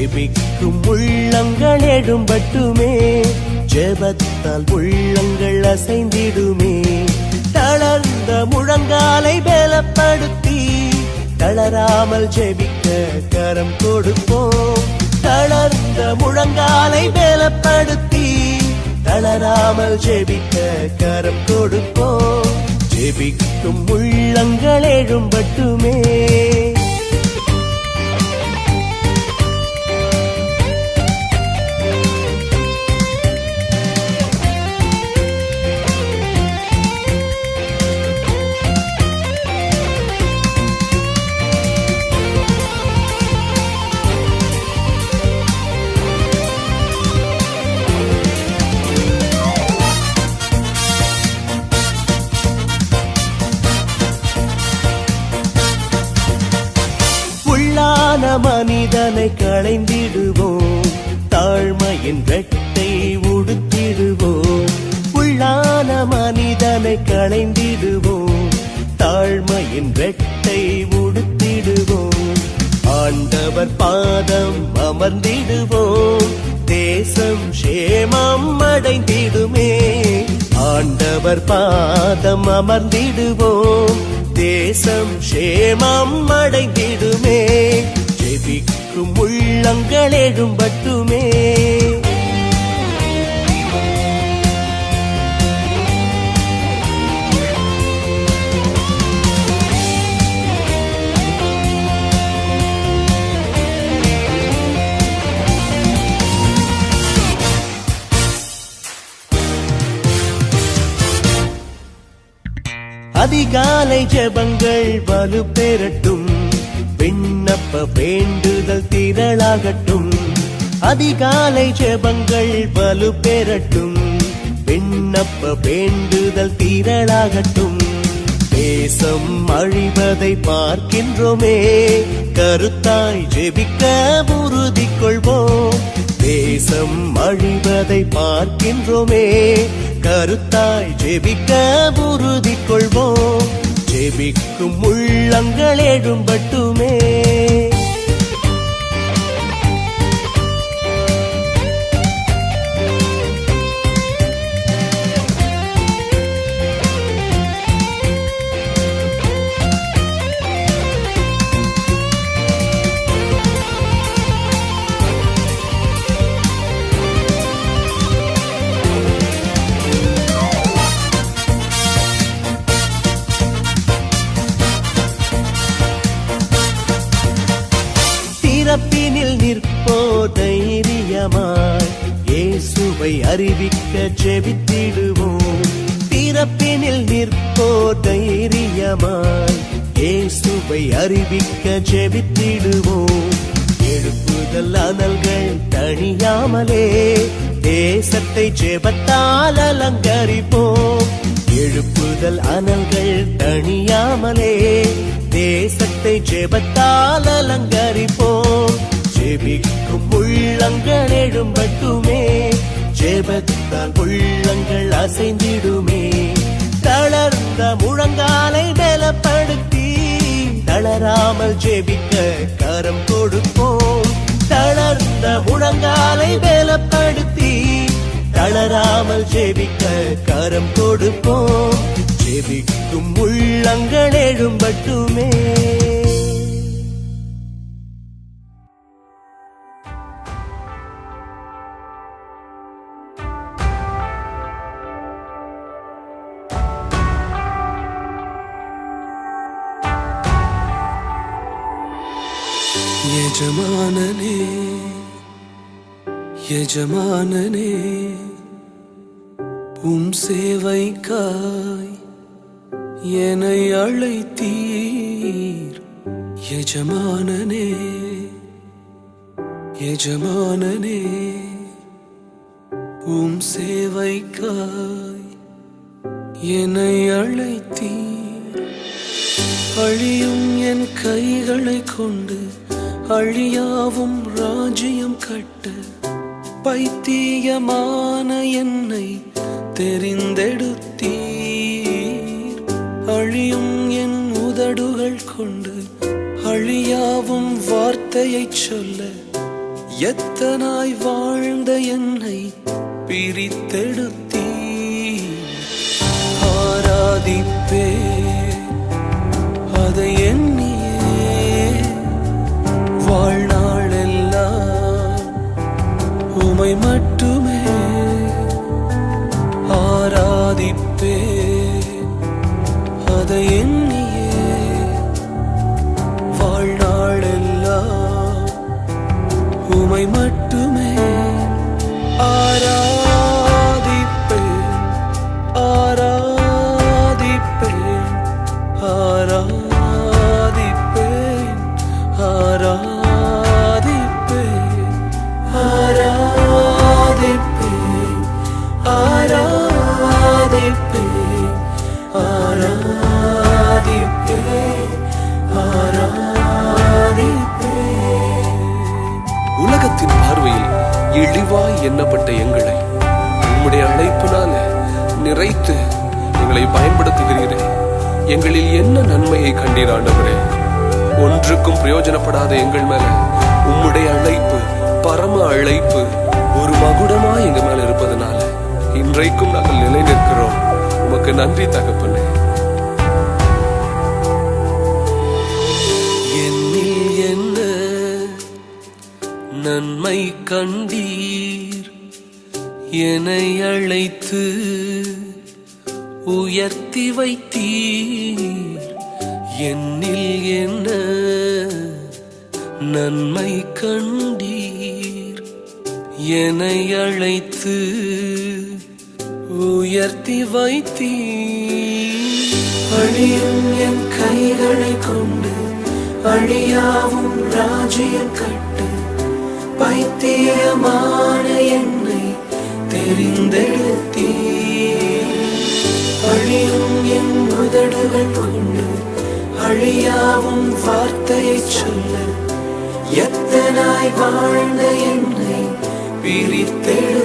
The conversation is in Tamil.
ஜெபிக்கும் உள்ளங்கள் எடும்பட்டுமே. ஜெபத்தால் உள்ளங்கள் அசைந்திடுமே. தளர்ந்த முழங்காலை பலப்படுத்தி தளராமல் ஜெபிக்க கரம் கொடுப்போம். தளர்ந்த முழங்காலை பலப்படுத்தி தளராமல் ஜெபிக்க கரம் கொடுப்போம். ஜெபிக்கும் உள்ளங்கள் எழும்பட்டுமே மனிதனை களைந்திடுவோம். தாழ்மையின் வெட்டை உடுத்திடுவோம். உள்ளான மனிதனை களைந்திடுவோம். தாழ்மையின் வெட்டை உடுத்திடுவோம். ஆண்டவர் பாதம் அமர்ந்திடுவோம். தேசம் சேமம் அடைந்திடுமே. ஆண்டவர் பாதம் அமர்ந்திடுவோம். தேசம் சேமம் அடைந்திடுமே. ஜெபிக்க கேட்கும் உள்ளங்கள் எழும்பட்டுமே அதிகாலை ஜபங்கள் வலு பெறட்டும் விண்ணப்ப வேண்டுதல் திரளாகட்டும். அதிகாலை ஜெபங்கள் வலு பெறட்டும். விண்ணப்ப வேண்டுதல் திரளாகட்டும். தேசம் அழிவதை பார்க்கின்றோமே. கருத்தாய் ஜெபிக்க உறுதி கொள்வோம். தேசம் அழிவதை பார்க்கின்றோமே. கருத்தாய் ஜெபிக்க உறுதி கொள்வோம். ஜெபிக்கும் உள்ளங்கள் எழும்பட்டுமே தைரியமாய் இயேசுவை அறிவிக்க ஜெபித்திடுவோம் பிறப்பினில் நிற்போ தைரியமாய் இயேசுவை அறிவிக்க ஜெபித்திடுவோம் எழுப்புதல் அனல்கள் தணியாமலே தேசத்தை ஜெபத்தால் அலங்கரிப்போம். எழுப்புதல் அனல்கள் தணியாமலே தேசத்தை ஜெபத்தால் அலங்கரிப்போம். ஜெபிக்கும் உள்ளங்கள் எழும்பட்டுமே ஜெபத்தால் உள்ளங்கள் அசைந்திடுமே. தளர்ந்த முழங்காலை பலப்படுத்தி தளராமல் ஜெபிக்க கரம் கொடுப்போம். தளர்ந்த முழங்காலை பலப்படுத்தி தளராமல் ஜெபிக்க கரம் கொடுப்போம். ஜெபிக்கும் உள்ளங்கள் எழும்பட்டுமே. யஜமானனே யஜமானனே உம் சேவைக்காய் என்னை அழைத்தீர் யஜமானனே யஜமானனே உம் சேவைக்காய் என்னை அழைத்தீர் அழியும் என் கைகளை கொண்டு அழியாவும் ராஜ்யம் கட்ட பைத்தியமான என்னை தெரிந்தெடுத்தீர். அழியும் என் உதடுகள் கொண்டு அழியாவும் வார்த்தையை சொல்ல எத்தனாய் வாழ்ந்த என்னை பிரித்தெடுத்த உம்மை மட்டுமே ஆராதிப்பே இழிவாய் எண்ணப்பட்ட எங்களை உம்முடைய அழைப்பினால நிறைத்து எங்களை பயன்படுத்துகிறீரே. எங்களில் என்ன நன்மையை கண்டீர் ஆண்டவரே? ஒன்றுக்கும் பிரயோஜனப்படாத எங்கள் மேல உம்முடைய அழைப்பு பரம அழைப்பு ஒரு மகுடமா எங்க மேல இருப்பதனால இன்றைக்கும் நாங்கள் நிலை நிற்கிறோம் உமக்கு நன்றி தகப்பனே. என்னை கண்டீர். என்னை அழைத்து உயர்த்தி வைத்தீர். என்னில் என்ன நன்மை கண்டீர். என்னை அழைத்து உயர்த்தி வைத்தீர். அழியும் என் கைகளை கொண்டு அழியாவும் ராஜ்யம் கட்டி பைத்தியமான என்னை தெரிந்தெடுத்தீ அழியும் என் உதடுகள் கொண்டு அழியாவும் வார்த்தையை சொல்ல எத்தனாய் வாழ்ந்த என்னை பிரித்தெடு